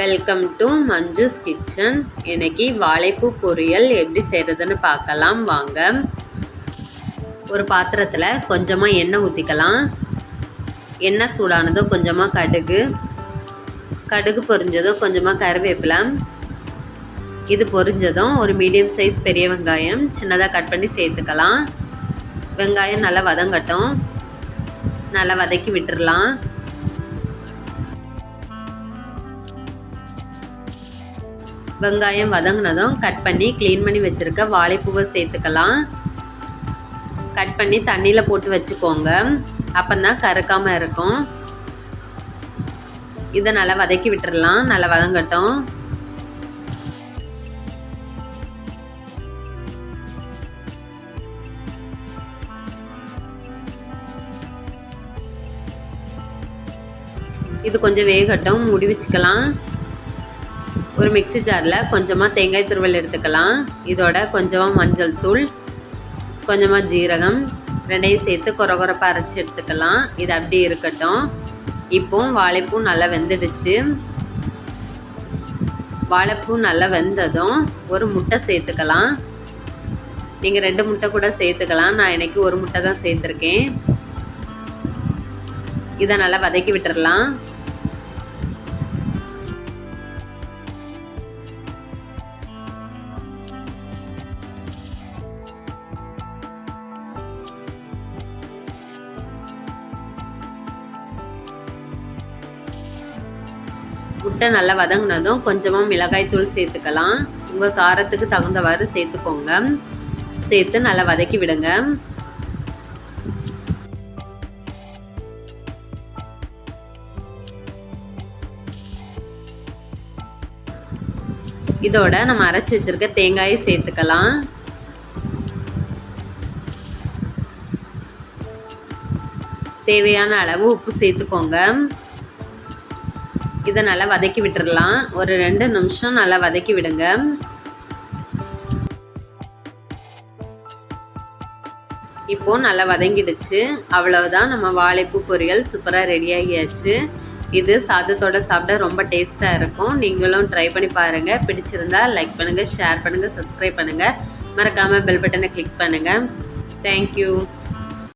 Welcome to Manju's kitchen இன்னைக்கு வாழைப்பூ பொரியல் எப்படி செய்கிறதுன்னு பார்க்கலாம் வாங்க. ஒரு பாத்திரத்தில் கொஞ்சமாக எண்ணெய் ஊற்றிக்கலாம் எண்ணெய் சூடானதோ கொஞ்சமாக கடுகு. கடுகு பொரிஞ்சதும் கொஞ்சமாக கருவேப்பிலை. இது பொரிஞ்சதும் ஒரு மீடியம் சைஸ் பெரிய வெங்காயம் சின்னதாக கட் பண்ணி சேர்த்துக்கலாம். வெங்காயம் நல்லா வதங்கட்டும். நல்லா வதக்கி விட்டுறலாம். வெங்காயம் வதங்கினதும் கட் பண்ணி க்ளீன் பண்ணி வச்சுருக்க வாழைப்பூவை சேர்த்துக்கலாம். கட் பண்ணி தண்ணியில் போட்டு வச்சுக்கோங்க. அப்போ தான் இருக்கும். இதை நல்லா வதக்கி விட்டுடலாம் நல்லா வதங்கட்டும். இது கொஞ்சம் வேகட்டும். முடி வச்சுக்கலாம். ஒரு மிக்சி ஜாரில் கொஞ்சமாக தேங்காய் துருவல் எடுத்துக்கலாம். இதோட கொஞ்சமாக மஞ்சள் தூள் கொஞ்சமாக ஜீரகம் ரெண்டையும் சேர்த்து குறகுறப்பாக அரைச்சி எடுத்துக்கலாம். இது அப்படி இருக்கட்டும். இப்போ வாழைப்பூ நல்லா வெந்துடுச்சு. வாழைப்பூ நல்லா வெந்ததும் ஒரு முட்டை சேர்த்துக்கலாம். நீங்கள் ரெண்டு முட்டை கூட சேர்த்துக்கலாம். நான் இன்றைக்கி ஒரு முட்டை தான் சேர்த்துருக்கேன். இதை நல்லா வதக்கி விட்டுறலாம். முட்டை நல்லா வதங்கினதும் கொஞ்சமாக மிளகாய் தூள் சேர்த்துக்கலாம். உங்கள் காரத்துக்கு தகுந்தவாறு சேர்த்துக்கோங்க. சேர்த்து நல்லா வதக்கி விடுங்க. இதோட நம்ம அரைச்சி வச்சிருக்க தேங்காயை சேர்த்துக்கலாம். தேவையான அளவு உப்பு சேர்த்துக்கோங்க. இதை நல்லா வதக்கி விட்டுடலாம் ஒரு ரெண்டு நிமிஷம் நல்லா வதக்கி விடுங்க. இப்போது நல்லா வதங்கிடுச்சு. அவ்வளோதான் நம்ம வாழைப்பூ பொரியல் சூப்பராக ரெடி ஆகியாச்சு. இது சாதத்தோட சாப்பிட ரொம்ப டேஸ்ட்டாக இருக்கும். நீங்களும் ட்ரை பண்ணி பாருங்கள் பிடிச்சிருந்தா லைக் பண்ணுங்கள் ஷேர் பண்ணுங்கள் சப்ஸ்கிரைப் பண்ணுங்கள் மறக்காமல் பெல் பட்டனை கிளிக் பண்ணுங்கள் தேங்க்யூ